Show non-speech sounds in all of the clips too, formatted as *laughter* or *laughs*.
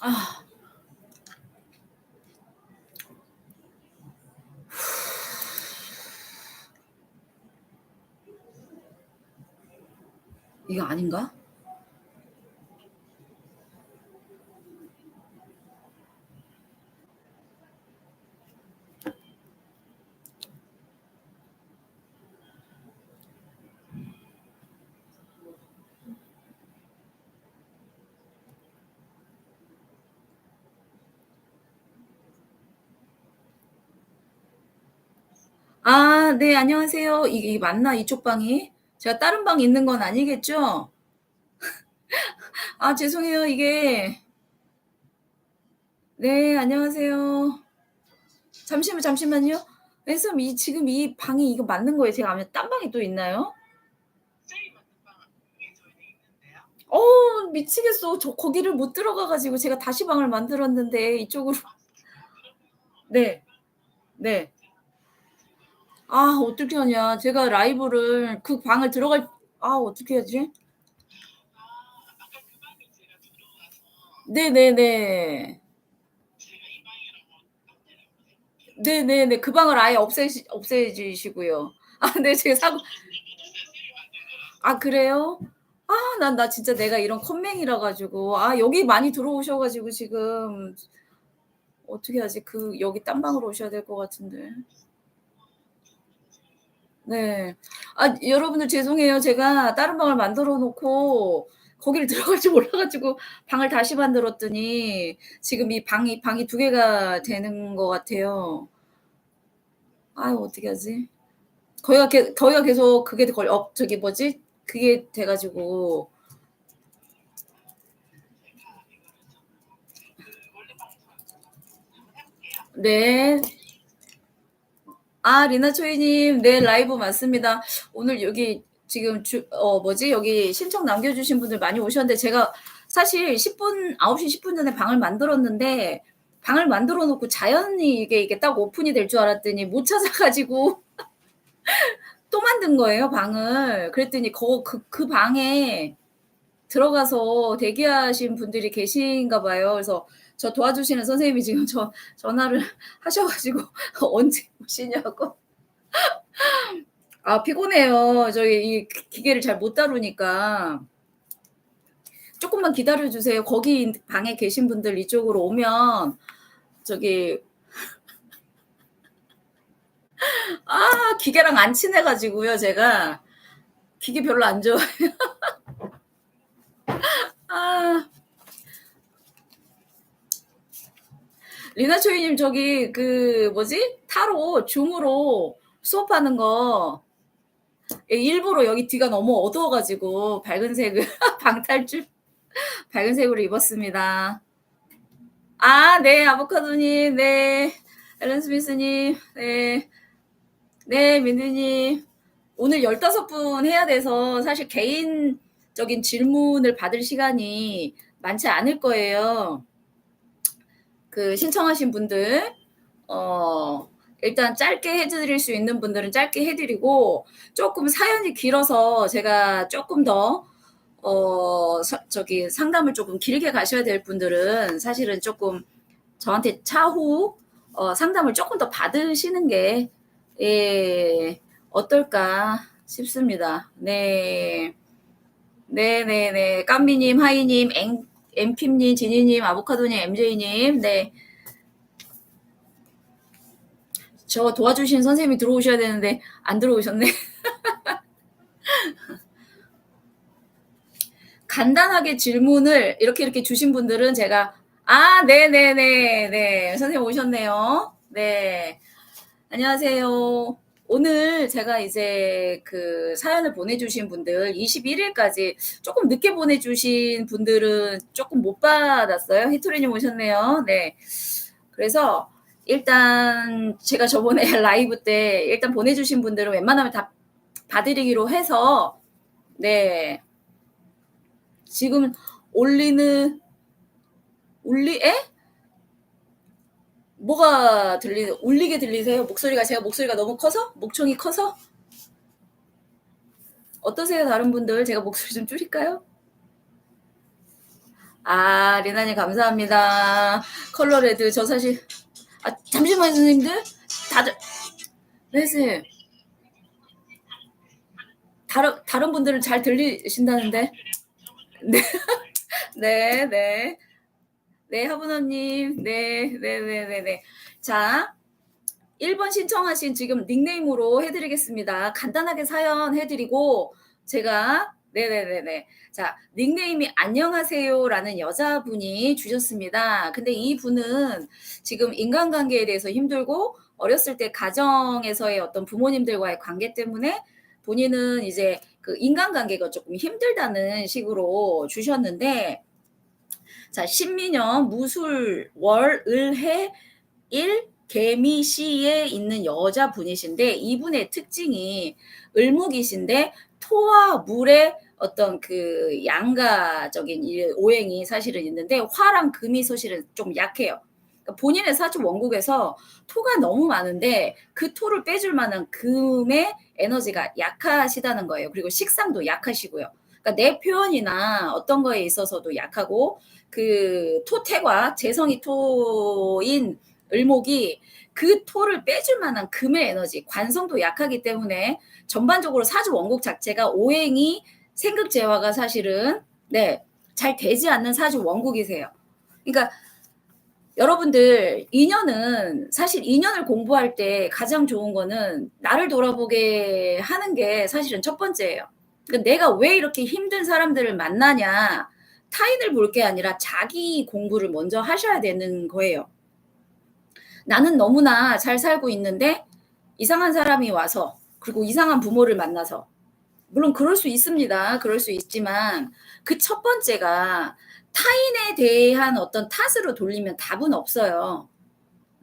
아. 이거 아닌가? 아, 네, 안녕하세요. 이게 이게 맞나? 이쪽 방이? 제가 다른 방 있는 건 아니겠죠? *laughs* 아, 죄송해요. 이게 네, 안녕하세요. 잠시만, 잠시만요. 앤썸, 이 지금 이 방이 이거 맞는 거예요? 제가 아면 딴 방이 또 있나요? 어, 미치겠어. 저 거기를 못 들어가 가지고 제가 다시 방을 만들었는데 이쪽으로 네. 네. 아, 어떻게 하냐. 제가 라이브를 그 방을 들어갈 아, 어떻게 하지? 네네네. 네네네. 그 방을 아예 없애시 없애주시고요. *laughs* 아 네. 제가 사고 아, 그래요? 아, 난 나 진짜 내가 이런 컴맹이라 가지고 아, 여기 많이 들어오셔 가지고 지금 어떻게 하지? 그 여기 딴 방으로 오셔야 될 것 같은데. 네. 아, 여러분들 죄송해요. 제가 다른 방을 만들어 놓고 거기를 *laughs* 들어갈 줄 몰라 가지고 방을 다시 만들었더니 지금 이 방이 방이 2 개가 되는 것 같아요. 아유, 어떻게 하지? 거기가 계 거기가 계속 그게 걸 어 저기 뭐지? 그게 돼 가지고 네. 아, 리나초이님. 네, 라이브 맞습니다. 오늘 여기 지금 주 어 뭐지? 여기 신청 남겨 주신 분들 많이 오셨는데 제가 사실 10분 9시 10분 전에 방을 만들었는데 방을 만들어 놓고 자연히 이게 이게 딱 오픈이 될 줄 알았더니 못 찾아 가지고 *laughs* 또 만든 거예요, 방을. 그랬더니 거그그 방에 들어가서 대기하신 분들이 계신가 봐요. 그래서 저 도와주시는 선생님이 지금 저 전화를 *laughs* 하셔 가지고 *laughs* 언제 오시냐고. 아, 피곤해요. 저희 이기 기계를 잘 못 다루니까. 쪼끔만 기다려 주세요. 거기 방에 계신 분들 이쪽으로 오면 저기 *laughs* 아, 기계랑 안 친해 가지고요, 제가. 기계 별로 안 좋아해요. 아. 리나 초이님 저기 그 뭐지? 타로 줌으로 수업하는 거예 일부러 여기 뒤가 너무 어두워 가지고 밝은 색을 *laughs* 방탈출 밝은 색으로 입었습니다. 아, 네. 아보카도님. 네. 앨런 스미스님. 네. 네, 민우님. 오늘 15분 해야 돼서 사실 개인 적인 질문을 받을 시간이 많지 않을 거예요. 그 신청하신 분들 어 일단 짧게 해 드릴 수 있는 분들은 짧게 해 드리고 쪼끔 사연이 길어서 제가 쪼끔 더어서 저기 상담을 쪼금 길게 가셔야 될 분들은 사실은 쪼끔 저한테 차후 어 상담을 쪼끔 더 받으시는 게 예 어떨까 싶습니다. 네. 네네네. 깜미님, 하이님, 앵 엠킴님, 지니님, 아보카도님, MJ님. 네. 저 도와주신 선생님이 들어오셔야 되는데 안 들어오셨네. *laughs* 간단하게 질문을 이렇게 이렇게 주신 분들은 제가 아, 네 네 네. 네. 선생님 오셨네요. 네. 안녕하세요. 오늘 제가 이제 그 사연을 보내주신 분들 21일까지 조금 늦게 보내주신 분들은 조금 못 받았어요. 히토리님 오셨네요. 네. 그래서 일단 제가 저번에 *laughs* 라이브 때 일단 보내주신 분들은 웬만하면 다 봐드리기로 해서 네. 지금 올리는 올리 에? 뭐가 들리 울리게 들리세요? 목소리가 제가 목소리가 너무 커서? 목청이 커서? 어떠세요, 다른 분들? 제가 목소리 좀 줄일까요? 아, 리나님 감사합니다. 컬러 레드 저 사실 아 잠시만요 선생님들 다들 네쌤 다른 다른 분들은 잘 들리신다는데 네 *laughs* 네, 네. 네, 하분호님. 네, 네, 네, 네, 네. 자, 1번 신청하신 지금 닉네임으로 해드리겠습니다. 간단하게 사연 해드리고, 제가, 네네네네. 자, 닉네임이 안녕하세요라는 여자분이 주셨습니다. 근데 이 분은 지금 인간관계에 대해서 힘들고, 어렸을 때 가정에서의 어떤 부모님들과의 관계 때문에 본인은 이제 그 인간관계가 조금 힘들다는 식으로 주셨는데, 자, 신민년 무술 월 을해 일 개미시에 있는 여자분이신데 이분의 특징이 을목이신데 토와 물의 어떤 그 양가적인 오행이 사실은 있는데 화랑 금이 사실은 좀 약해요. 그러니까 본인의 사주 원국에서 토가 너무 많은데 그 토를 빼줄 만한 금의 에너지가 약하시다는 거예요. 그리고 식상도 약하시고요. 그러니까 내 표현이나 어떤 거에 있어서도 약하고 그 토태과 재성이 토인 을목이 그 토를 빼줄 만한 금의 에너지, 관성도 약하기 때문에 전반적으로 사주 원곡 자체가 오행이 생극재화가 사실은 네, 잘 되지 않는 사주 원국이세요. 그러니까 여러분들 인연은 사실 인연을 공부할 때 가장 좋은 거는 나를 돌아보게 하는 게 사실은 첫 번째예요. 그러니까 내가 왜 이렇게 힘든 사람들을 만나냐 타인을 볼 게 아니라 자기 공부를 먼저 하셔야 되는 거예요. 나는 너무나 잘 살고 있는데 이상한 사람이 와서 그리고 이상한 부모를 만나서 물론 그럴 수 있습니다. 그럴 수 있지만 그 첫 번째가 타인에 대한 어떤 탓으로 돌리면 답은 없어요.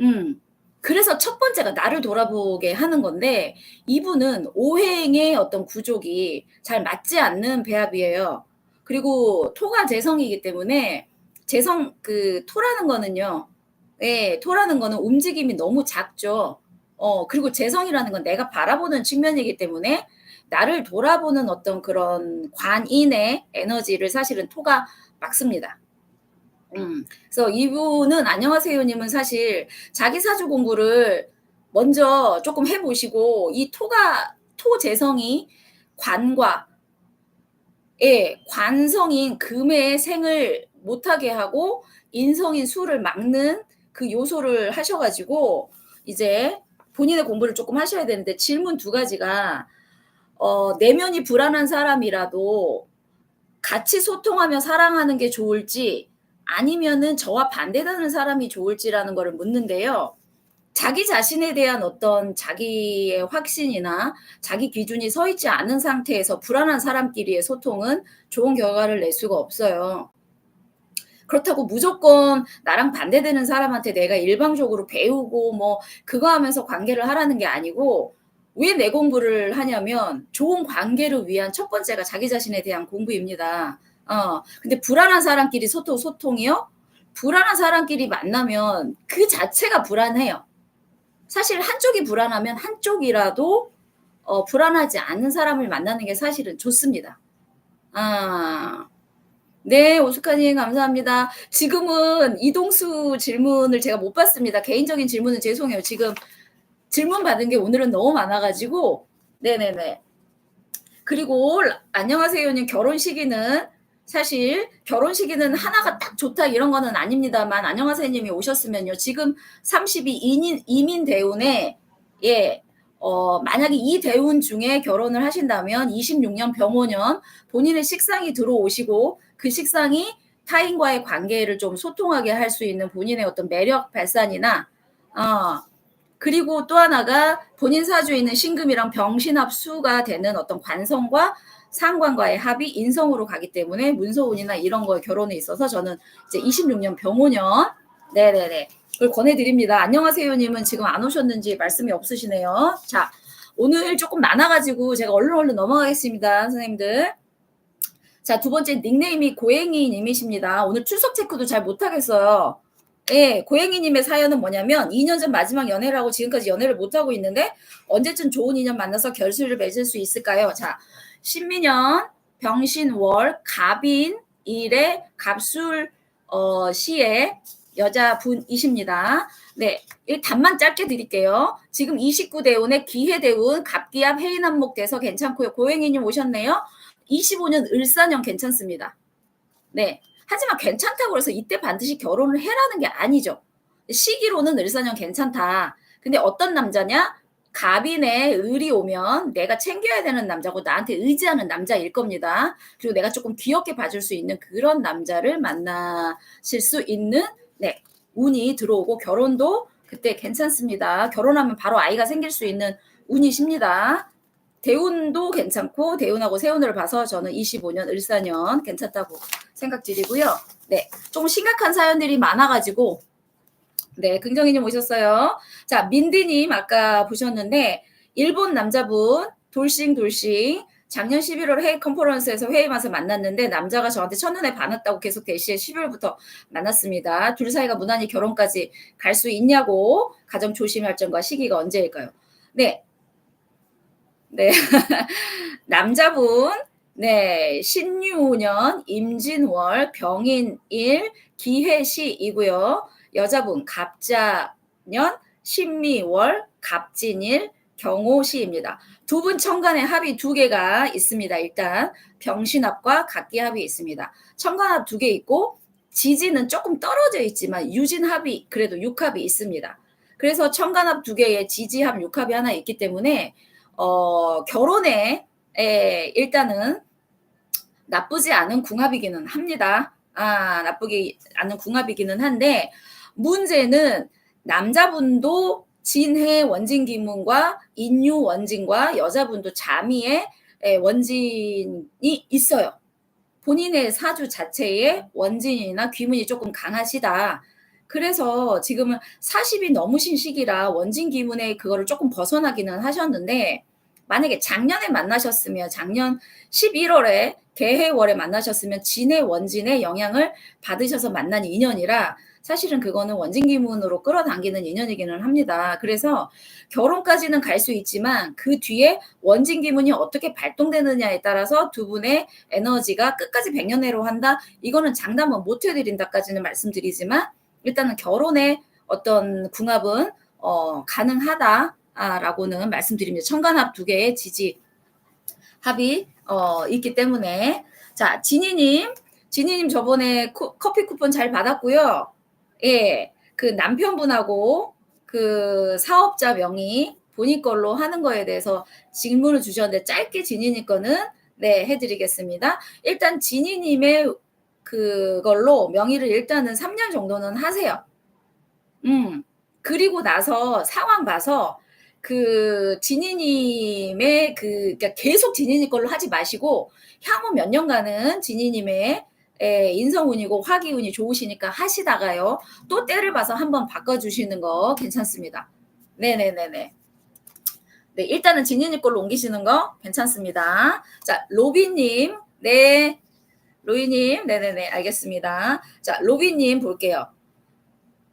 음. 그래서 첫 번째가 나를 돌아보게 하는 건데 이분은 오행의 어떤 구족이 잘 맞지 않는 배합이에요. 그리고 토가 재성이기 때문에 재성 그 토라는 거는요. 예, 토라는 거는 움직임이 너무 작죠. 어, 그리고 재성이라는 건 내가 바라보는 측면이기 때문에 나를 돌아보는 어떤 그런 관인의 에너지를 사실은 토가 막습니다. 음, 그래서 이분은 안녕하세요님은 사실 자기 사주 공부를 먼저 조금 해보시고 이 토가 토 재성이 관과 예, 관성인 금의 생을 못하게 하고 인성인 수를 막는 그 요소를 하셔가지고 이제 본인의 공부를 조금 하셔야 되는데 질문 두 가지가 어, 내면이 불안한 사람이라도 같이 소통하며 사랑하는 게 좋을지 아니면은 저와 반대되는 사람이 좋을지라는 거를 묻는데요. 자기 자신에 대한 어떤 자기의 확신이나 자기 기준이 서 있지 않은 상태에서 불안한 사람끼리의 소통은 좋은 결과를 낼 수가 없어요. 그렇다고 무조건 나랑 반대되는 사람한테 내가 일방적으로 배우고 뭐 그거 하면서 관계를 하라는 게 아니고 왜 내 공부를 하냐면 좋은 관계를 위한 첫 번째가 자기 자신에 대한 공부입니다. 어, 근데 불안한 사람끼리 소통, 소통이요? 불안한 사람끼리 만나면 그 자체가 불안해요. 사실 한쪽이 불안하면 한쪽이라도 어, 불안하지 않는 사람을 만나는 게 사실은 좋습니다. 아, 네, 오스카님 감사합니다. 지금은 이동수 질문을 제가 못 봤습니다. 개인적인 질문은 죄송해요. 지금 질문 받은 게 오늘은 너무 많아가지고 네네네. 그리고 안녕하세요님 결혼 시기는 사실 결혼 시기는 하나가 딱 좋다 이런 거는 아닙니다만 안녕하세요님이 오셨으면요. 지금 32 이민, 이민 대운에 예 어, 만약에 이 대운 중에 결혼을 하신다면 26년 병오년 본인의 식상이 들어오시고 그 식상이 타인과의 관계를 좀 소통하게 할 수 있는 본인의 어떤 매력 발산이나 어, 그리고 또 하나가 본인 사주에 있는 신금이랑 병신합 수가 되는 어떤 관성과 상관과의 합이 인성으로 가기 때문에 문서운이나 이런 거에 결혼에 있어서 저는 이제 26년 병오년 네네네 그걸 권해드립니다. 안녕하세요님은 지금 안 오셨는지 말씀이 없으시네요. 자 오늘 조금 많아가지고 제가 얼른 얼른 넘어가겠습니다, 선생님들. 자, 두 번째 닉네임이 고행이님이십니다. 오늘 출석 체크도 잘 못하겠어요. 예, 고행이님의 사연은 뭐냐면 2년 전 마지막 연애를 하고 지금까지 연애를 못하고 있는데 언제쯤 좋은 인연 만나서 결실을 맺을 수 있을까요? 자, 신민년, 병신월, 갑인, 일의 갑술 어, 시의 여자분이십니다. 네, 이 답만 짧게 드릴게요. 지금 29대운의 기해대운, 갑기압, 해인한목 돼서 괜찮고요. 고행이님 오셨네요. 25년 을사년 괜찮습니다. 네, 하지만 괜찮다고 해서 이때 반드시 결혼을 해라는 게 아니죠. 시기로는 을사년 괜찮다. 근데 어떤 남자냐? 갑인의 을이 오면 내가 챙겨야 되는 남자고 나한테 의지하는 남자일 겁니다. 그리고 내가 조금 귀엽게 봐줄 수 있는 그런 남자를 만나실 수 있는 네 운이 들어오고 결혼도 그때 괜찮습니다. 결혼하면 바로 아이가 생길 수 있는 운이십니다. 대운도 괜찮고 대운하고 세운을 봐서 저는 25년 을사년 괜찮다고 생각드리고요. 네, 좀 심각한 사연들이 많아가지고 네, 긍정이님 오셨어요. 자, 민디님 아까 보셨는데 일본 남자분 돌싱 돌싱 작년 11월 회의 컨퍼런스에서 회의 와서 만났는데 남자가 저한테 첫눈에 반했다고 계속 대시에 12월부터 만났습니다. 둘 사이가 무난히 결혼까지 갈 수 있냐고 가정 조심할 점과 시기가 언제일까요? 네. 네. *laughs* 남자분 네, 신유년 임진월 병인일 기해시이고요. 여자분 갑자년 신미월 갑진일 경호시입니다. 두분 천간에 합이 두 개가 있습니다. 일단 병신합과 각기합이 있습니다. 천간합 두 개 있고 지지는 조금 떨어져 있지만 유진합이 그래도 육합이 있습니다. 그래서 천간합 두 개에 지지합 육합이 하나 있기 때문에 어, 결혼에 에, 일단은 나쁘지 않은 궁합이기는 합니다. 아, 나쁘지 않은 궁합이기는 한데 문제는 남자분도 진해 원진 기문과 인유 원진과 여자분도 자미의 원진이 있어요. 본인의 사주 자체에 원진이나 귀문이 조금 강하시다. 그래서 지금은 40이 넘으신 시기라 원진 기문의 그거를 조금 벗어나기는 하셨는데 만약에 작년에 만나셨으면 작년 11월에 개해월에 만나셨으면 진의 원진의 영향을 받으셔서 만난 인연이라 사실은 그거는 원진 기문으로 끌어당기는 인연이기는 합니다. 그래서 결혼까지는 갈 수 있지만 그 뒤에 원진 기문이 어떻게 발동되느냐에 따라서 두 분의 에너지가 끝까지 백년내로 한다. 이거는 장담은 못 해드린다까지는 말씀드리지만 일단은 결혼의 어떤 궁합은 어, 가능하다라고는 말씀드립니다. 천간합 두 개의 지지 합이 어, 있기 때문에 자 진희님 진희님 저번에 코, 커피 쿠폰 잘 받았고요. 예, 그 남편분하고 그 사업자 명의 본인 걸로 하는 거에 대해서 질문을 주셨는데 짧게 진이님 거는 네 해드리겠습니다. 일단 진이님의 그걸로 명의를 일단은 3년 정도는 하세요. 음 그리고 나서 상황 봐서 그 진이님의 그 그러니까 계속 진이님 걸로 하지 마시고 향후 몇 년간은 진이님의 예, 인성운이고 화기운이 좋으시니까 하시다가요. 또 때를 봐서 한번 바꿔주시는 거 괜찮습니다. 네네네네. 네, 일단은 진윤이 걸로 옮기시는 거 괜찮습니다. 자, 로비님. 네. 로이님. 네네네. 알겠습니다. 자, 로비님 볼게요.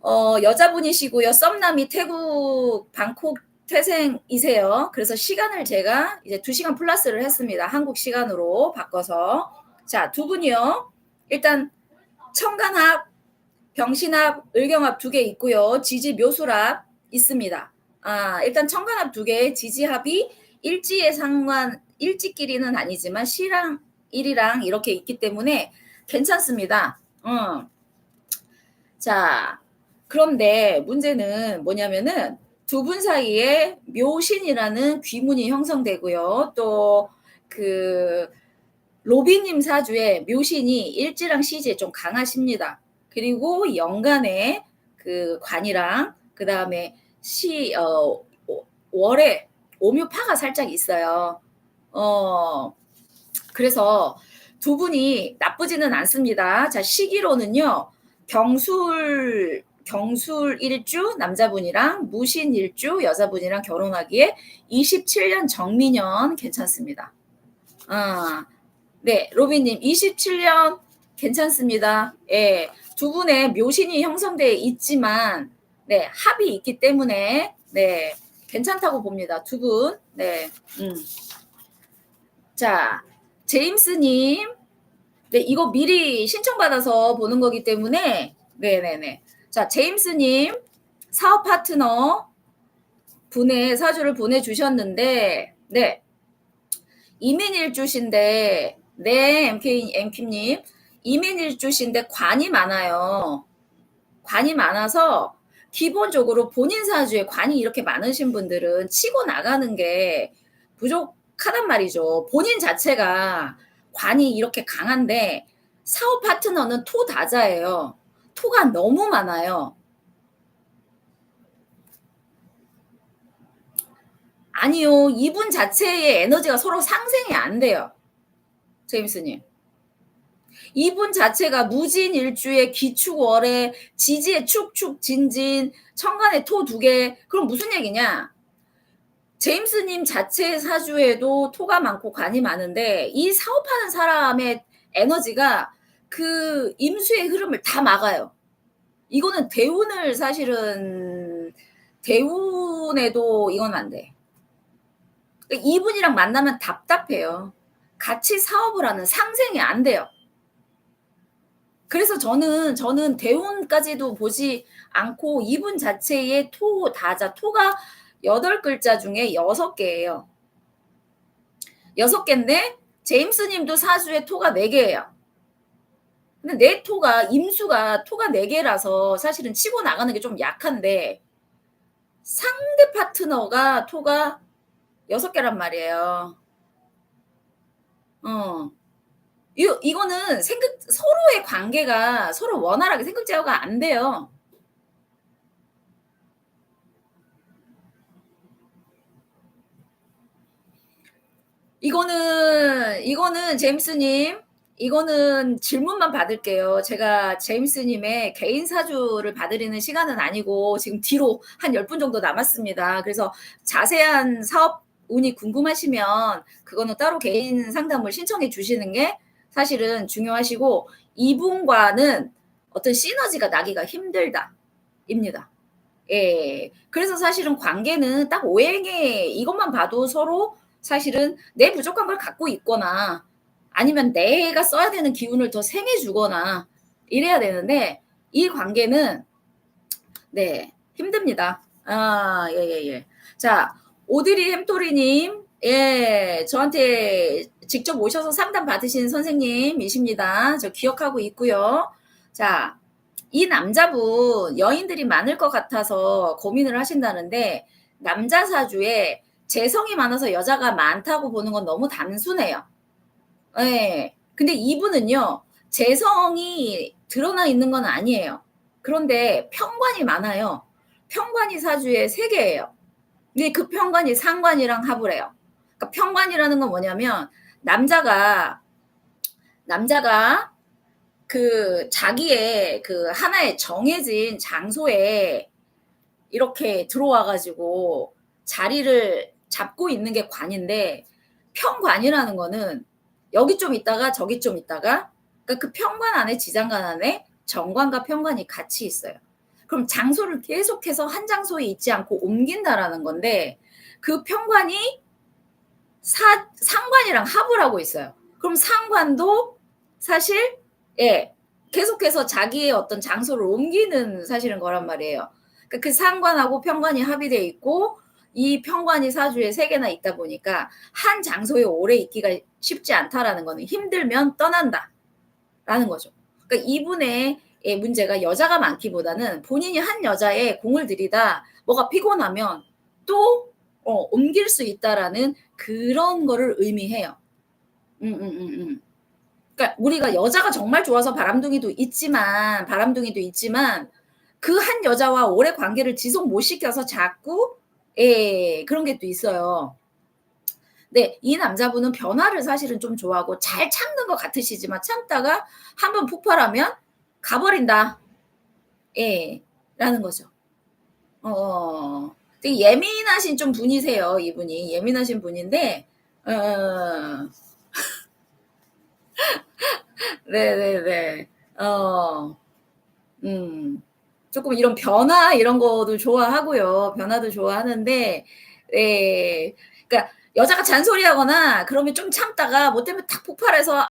어, 여자분이시고요. 썸남이 태국 방콕 태생이세요. 그래서 시간을 제가 이제 2시간 플러스를 했습니다. 한국 시간으로 바꿔서. 자, 두 분이요. 일단 청간합, 병신합, 을경합 두 개 있고요. 지지 묘술합 있습니다. 아, 일단 청간합 두 개의 지지합이 일지의 상관 일지끼리는 아니지만 시랑 일이랑 이렇게 있기 때문에 괜찮습니다. 어. 자, 그런데 문제는 뭐냐면은 두 분 사이에 묘신이라는 귀문이 형성되고요. 또그 로비님 사주에 묘신이 일지랑 시지에 좀 강하십니다. 그리고 연간에 그 관이랑 그 다음에 시 어, 월에 오묘파가 살짝 있어요. 어 그래서 두 분이 나쁘지는 않습니다. 자 시기로는요 경술 경술 일주 남자분이랑 무신 일주 여자분이랑 결혼하기에 27년 정미년 괜찮습니다. 아 네, 로비님 27년 괜찮습니다. 예, 두 분의 묘신이 형성돼 있지만 네 합이 있기 때문에 네 괜찮다고 봅니다. 두 분. 네, 음. 자 제임스님 네 이거 미리 신청받아서 보는 거기 때문에 네네네. 자 제임스 님 사업 파트너 분의 사주를 보내주셨는데 네. 이민일주신데 네 MK, MK님 이민일주신데 관이 많아요. 관이 많아서 기본적으로 본인 사주에 관이 이렇게 많으신 분들은 치고 나가는 게 부족 하단 말이죠. 본인 자체가 관이 이렇게 강한데 사업 파트너는 토 다자예요. 토가 너무 많아요. 아니요. 이분 자체의 에너지가 서로 상생이 안 돼요. 제임스님. 이분 자체가 무진 일주의 기축월에 지지의 축축 진진 천간에 토두 개. 그럼 무슨 얘기냐? 제임스님 자체 사주에도 토가 많고 관이 많은데 이 사업하는 사람의 에너지가 그 임수의 흐름을 다 막아요. 이거는 대운을 사실은 대운에도 이건 안 돼. 그러니까 이분이랑 만나면 답답해요. 같이 사업을 하는 상생이 안 돼요. 그래서 저는 저는 대운까지도 보지 않고 이분 자체의 토 다자 토가 여덟 글자 중에 여섯 개예요. 여섯 개인데 제임스 님도 사주에 토가 네 개예요. 근데 내 토가 임수가 토가 네 개라서 사실은 치고 나가는 게 좀 약한데 상대 파트너가 토가 여섯 개란 말이에요. 어. 이 이거는 생각 서로의 관계가 서로 원활하게 생각 제어가 안 돼요. 이거는 이거는 제임스 님 이거는 질문만 받을게요. 제가 제임스 님의 개인 사주를 봐드리는 시간은 아니고 지금 뒤로 한 10분 정도 남았습니다. 그래서 자세한 사업 운이 궁금하시면 그거는 따로 개인 상담을 신청해 주시는 게 사실은 중요하시고 이분과는 어떤 시너지가 나기가 힘들다. 입니다. 예. 그래서 사실은 관계는 딱 오행의 이것만 봐도 서로 사실은 내 부족한 걸 갖고 있거나 아니면 내가 써야 되는 기운을 더 생해 주거나 이래야 되는데 이 관계는 네, 힘듭니다. 아, 예, 예, 예. 자, 오드리 햄토리님, 예, 저한테 직접 오셔서 상담 받으신 선생님이십니다. 저 기억하고 있고요. 자, 이 남자분 여인들이 많을 것 같아서 고민을 하신다는데 남자 사주에 재성이 많아서 여자가 많다고 보는 건 너무 단순해요. 예. 근데 이분은요, 재성이 드러나 있는 건 아니에요. 그런데 평관이 많아요. 평관이 사주에 세 개예요. 근데 그 평관이 상관이랑 합을 해요. 그러니까 평관이라는 건 뭐냐면 남자가 남자가 그 자기의 그 하나의 정해진 장소에 이렇게 들어와 가지고 자리를 잡고 있는 게 관인데 평관이라는 거는 여기 좀 있다가 저기 좀 있다가 그러니까 그 평관 안에 지장관 안에 정관과 평관이 같이 있어요. 그럼 장소를 계속해서 한 장소에 있지 않고 옮긴다라는 건데 그 평관이 사, 상관이랑 합을 하고 있어요. 그럼 상관도 사실 예 계속해서 자기의 어떤 장소를 옮기는 사실은 거란 말이에요. 그러니까 그 상관하고 평관이 합의돼 있고 이 평관이 사주에 세 개나 있다 보니까 한 장소에 오래 있기가 쉽지 않다라는 거는 힘들면 떠난다라는 거죠. 그러니까 이분의 문제가 여자가 많기보다는 본인이 한 여자에 공을 들이다 뭐가 피곤하면 또 어, 옮길 수 있다라는 그런 거를 의미해요. 음, 음, 음, 음. 그러니까 우리가 여자가 정말 좋아서 바람둥이도 있지만 바람둥이도 있지만 그 한 여자와 오래 관계를 지속 못 시켜서 자꾸 예, 그런 게 또 있어요. 네, 이 남자분은 변화를 사실은 좀 좋아하고 잘 참는 것 같으시지만 참다가 한번 폭발하면 가버린다. 예, 라는 거죠. 어, 되게 예민하신 좀 분이세요, 이분이. 예민하신 분인데, 어, 네네네. *laughs* 어, 음. 조금 이런 변화 이런 거도 좋아하고요. 변화도 좋아하는데, 예. 그러니까 여자가 잔소리하거나 그러면 좀 참다가 뭐 때문에 탁 폭발해서